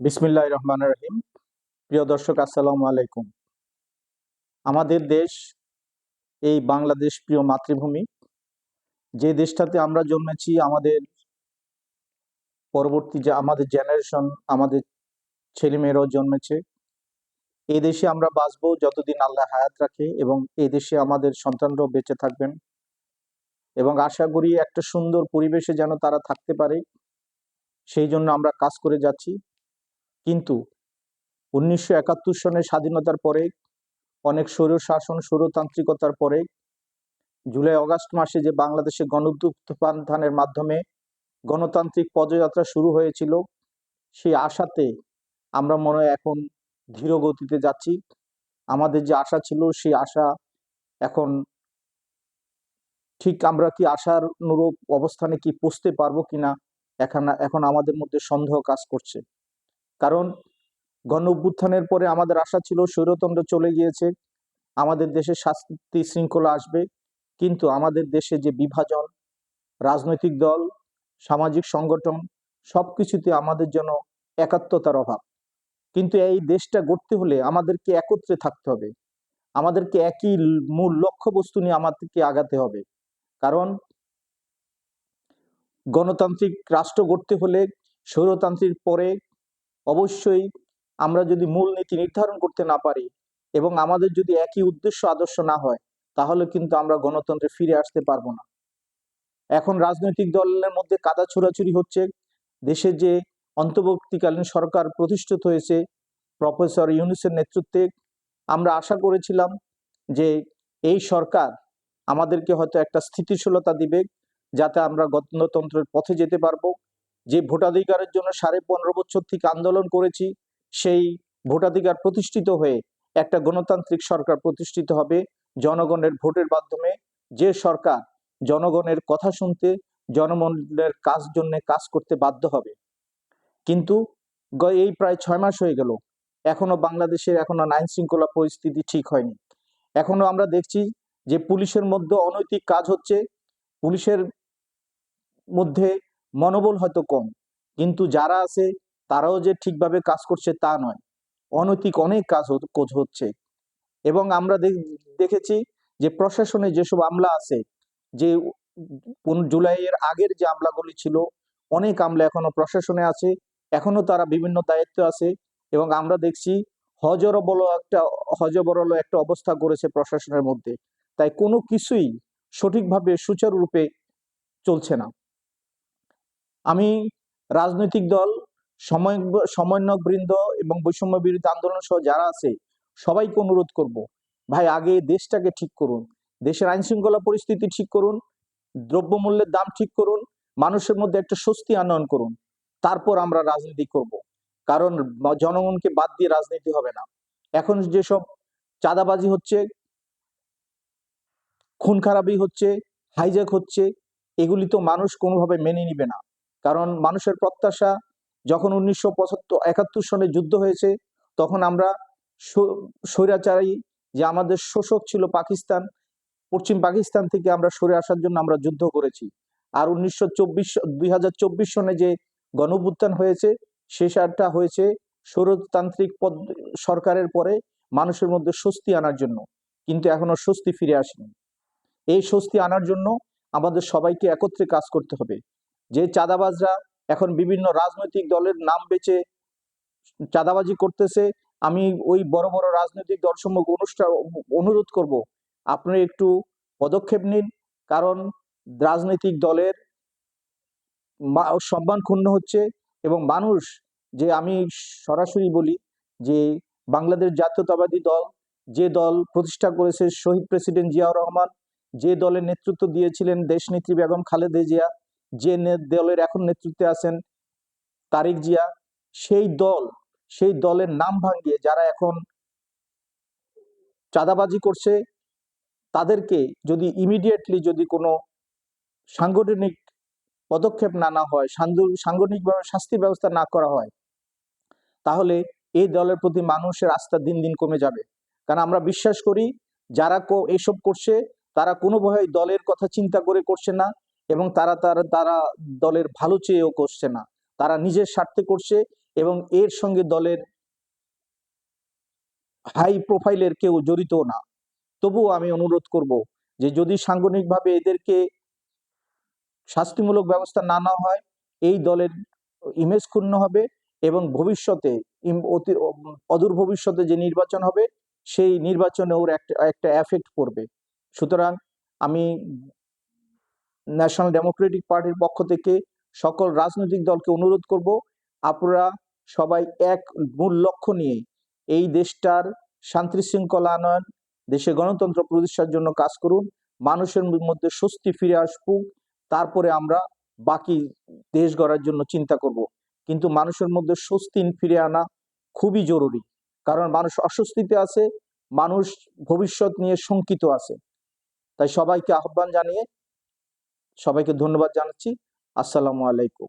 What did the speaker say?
বিসমিল্লাহ রহমান রহিম। প্রিয় দর্শক, আসসালামু আলাইকুম। আমাদের দেশ, এই বাংলাদেশ প্রিয় মাতৃভূমি, যে দেশটাতে আমরা জন্মেছি, আমাদের পরবর্তী যে আমাদের জেনারেশন আমাদের ছেলেমেয়েরাও জন্মেছে এই দেশে আমরা বাঁচবো যতদিন আল্লাহ হায়াত রাখে এবং এই দেশে আমাদের সন্তানরাও বেঁচে থাকবেন। এবং আশা করি একটা সুন্দর পরিবেশে যেন তারা থাকতে পারে, সেই জন্য আমরা কাজ করে যাচ্ছি। কিন্তু উনিশশো একাত্তর সনের স্বাধীনতার পরে, অনেক স্বৈর শাসন স্বৈরতান্ত্রিকতার পরে, জুলাই, অগাস্ট মাসে যে বাংলাদেশে গণউত্থানের মাধ্যমে গণতান্ত্রিক পদযাত্রা শুরু হয়েছিল, সেই আশাতে আমরা মনে হয় এখন ধীর গতিতে যাচ্ছি। আমাদের যে আশা ছিল, সেই আশা এখন ঠিক আমরা কি আশার অনুরূপ অবস্থানে কি পৌঁছতে পারব কিনা, এখন এখন আমাদের মধ্যে সন্দেহ কাজ করছে। কারণ গণ অভ্যুত্থানের পরে আমাদের আশা ছিল স্বৈরতন্ত্র চলে গিয়েছে, আমাদের দেশে শাস্তি শৃঙ্খলা আসবে, কিন্তু আমাদের দেশে যে বিভাজন, রাজনৈতিক দল, সামাজিক সংগঠন সব কিছুতে আমাদের জন্য একাত্মতার অভাব। কিন্তু এই দেশটা গড়তে হলে আমাদেরকে একত্রে থাকতে হবে। আমাদেরকে একই মূল লক্ষ্যবস্তু নিয়ে আমাদেরকে আগাতে হবে। কারণ গণতান্ত্রিক রাষ্ট্র গড়তে হলে স্বৈরতান্ত্রিক পরে অবশ্যই আমরা যদি মূলনীতি নির্ধারণ করতে না পারি এবং আমাদের যদি একই উদ্দেশ্য আদর্শ না হয়, তাহলে কিন্তু আমরা গণতন্ত্রে ফিরে আসতে পারব না। এখন রাজনৈতিক দলের মধ্যে কাদা ছোড়াছুরি হচ্ছে। দেশের যে অন্তর্বর্তীকালীন সরকার প্রতিষ্ঠিত হয়েছে, প্রফেসর ইউনুসের নেতৃত্বে, আমরা আশা করেছিলাম যে এই সরকার আমাদেরকে হয়তো একটা স্থিতিশীলতা দিবে, যাতে আমরা গণতন্ত্রের পথে যেতে পারব। যে ভোটাধিকারের জন্য সাড়ে পনেরো বছর থেকে আন্দোলন করেছি, সেই ভোটাধিকার প্রতিষ্ঠিত হয়ে একটা গণতান্ত্রিক সরকার প্রতিষ্ঠিত হবে। জনগণের ভোটের মাধ্যমে যে সরকার জনগণের কথা শুনতে, জনগণের কাজ জন্য কাজ করতে বাধ্য হবে। কিন্তু এই প্রায় ছয় মাস হয়ে গেল। এখনও বাংলাদেশের এখনও আইন শৃঙ্খলা পরিস্থিতি ঠিক হয়নি। এখনও আমরা দেখছি যে পুলিশের মধ্যে অনৈতিক কাজ হচ্ছে। পুলিশের মধ্যে মনোবল হয়তো কম। কিন্তু যারা আছে, তারাও যে ঠিকভাবে কাজ করছে তা নয়। অনৈতিক অনেক কাজ হচ্ছে। এবং আমরা দেখেছি যে প্রশাসনে যেসব আমলা আছে, যে জুলাইয়ের আগের যে আমলাগুলি ছিল, অনেক আমলা এখনও প্রশাসনে আছে, এখনও তারা বিভিন্ন দায়িত্ব আছে এবং আমরা দেখছি হজরবল একটা হজবরল একটা অবস্থা করেছে প্রশাসনের মধ্যে। তাই কোনো কিছুই সঠিকভাবে সুচারুরূপে চলছে না। আমি রাজনৈতিক দল, সময় সমন্বয়ক বৃন্দ এবং বৈষম্য বিরোধী আন্দোলন সহ যারা আছে, সবাইকে অনুরোধ করব, ভাই আগে দেশটাকে ঠিক করুন, দেশের আইন শৃঙ্খলা পরিস্থিতি ঠিক করুন, দ্রব্যমূল্যের দাম ঠিক করুন, মানুষের মধ্যে একটা স্বস্তি আনয়ন করুন, তারপর আমরা রাজনীতি করব। কারণ জনগণকে বাদ দিয়ে রাজনীতি হবে না। এখন যেসব চাঁদাবাজি হচ্ছে, খুন খারাপি হচ্ছে হাইজ্যাক হচ্ছে, এগুলি তো মানুষ কোনোভাবে মেনে নিবে না। কারণ মানুষের প্রত্যাশা যখন উনিশশো পঁচাত্তর, একাত্তর সনে যুদ্ধ হয়েছে, তখন আমরা স্বৈরাচারী যে আমাদের শোষক ছিল পাকিস্তান, পশ্চিম পাকিস্তান থেকে আমরা সরে আসার জন্য আমরা যুদ্ধ করেছি। আর উনিশশো চব্বিশ দুই সনে যে গণভুত্থান হয়েছে শেষারটা হয়েছে সৌরতান্ত্রিক পদ, সরকারের পরে মানুষের মধ্যে স্বস্তি আনার জন্য। কিন্তু এখনও স্বস্তি ফিরে আসেনি। এই স্বস্তি আনার জন্য আমাদের সবাইকে একত্রে কাজ করতে হবে। যে চাঁদাবাজরা এখন বিভিন্ন রাজনৈতিক দলের নাম বেচে চাঁদাবাজি করতেছে, আমি ওই বড় বড় রাজনৈতিক দলসমূহ অনুষ্ঠান অনুরোধ করব, আপনি একটু পদক্ষেপ নিন, কারণ রাজনৈতিক দলের সম্মান ক্ষুণ্ণ হচ্ছে এবং মানুষ, যে আমি সরাসরি বলি যে বাংলাদেশ জাতীয়তাবাদী দল, যে দল প্রতিষ্ঠা করেছে শহীদ প্রেসিডেন্ট জিয়াউর রহমান, যে দলের নেতৃত্ব দিয়েছিলেন দেশনেত্রী বেগম খালেদা জিয়া যে দলের এখন নেতৃত্বে আছেন তারিক জিয়া, সেই দল, সেই দলের নাম ভাঙিয়ে যারা এখন চাঁদাবাজি করছে, তাদেরকে যদি ইমিডিয়েটলি যদি কোনো সাংগঠনিক পদক্ষেপ না না হয় সাংগঠনিকভাবে শাস্তি ব্যবস্থা না করা হয়, তাহলে এই দলের প্রতি মানুষের আস্থা দিন দিন কমে যাবে। কারণ আমরা বিশ্বাস করি, যারা এইসব করছে, তারা কোনোভাবে দলের কথা চিন্তা করে করছে না। এবং তারা তারা তারা দলের ভালো চেয়েও করছে না। তারা নিজের স্বার্থে করছে এবং এর সঙ্গে দলের হাই প্রোফাইলের কেউ জড়িত না। তবুও আমি অনুরোধ করব যে যদি সাংগঠনিকভাবে এদেরকে শাস্তিমূলক ব্যবস্থা না নেওয়া হয়, এই দলের ইমেজ ক্ষুণ্ণ হবে এবং ভবিষ্যতে অতি- অদূর ভবিষ্যতে যে নির্বাচন হবে, সেই নির্বাচনে ওর একটা একটা এফেক্ট পড়বে। সুতরাং আমি ন্যাশনাল ডেমোক্রেটিক পার্টির পক্ষ থেকে সকল রাজনৈতিক দলকে অনুরোধ করব, আপনারা সবাই এক মূল লক্ষ্য নিয়ে এই দেশটার শান্তি শৃঙ্খলা আনয়ন, দেশে গণতন্ত্র প্রতিষ্ঠার জন্য কাজ করুন, মানুষের মধ্যে স্বস্তি ফিরে আসুক, তারপরে আমরা বাকি দেশ গড়ার জন্য চিন্তা করব। কিন্তু মানুষের মধ্যে স্বস্তি ফিরে আনা খুবই জরুরি, কারণ মানুষ অস্বস্তিতে আছে, মানুষ ভবিষ্যৎ নিয়ে শঙ্কিত আছে। তাই সবাইকে আহ্বান জানিয়ে সবাইকে ধন্যবাদ জানাচ্ছি। আসসালামু আলাইকুম।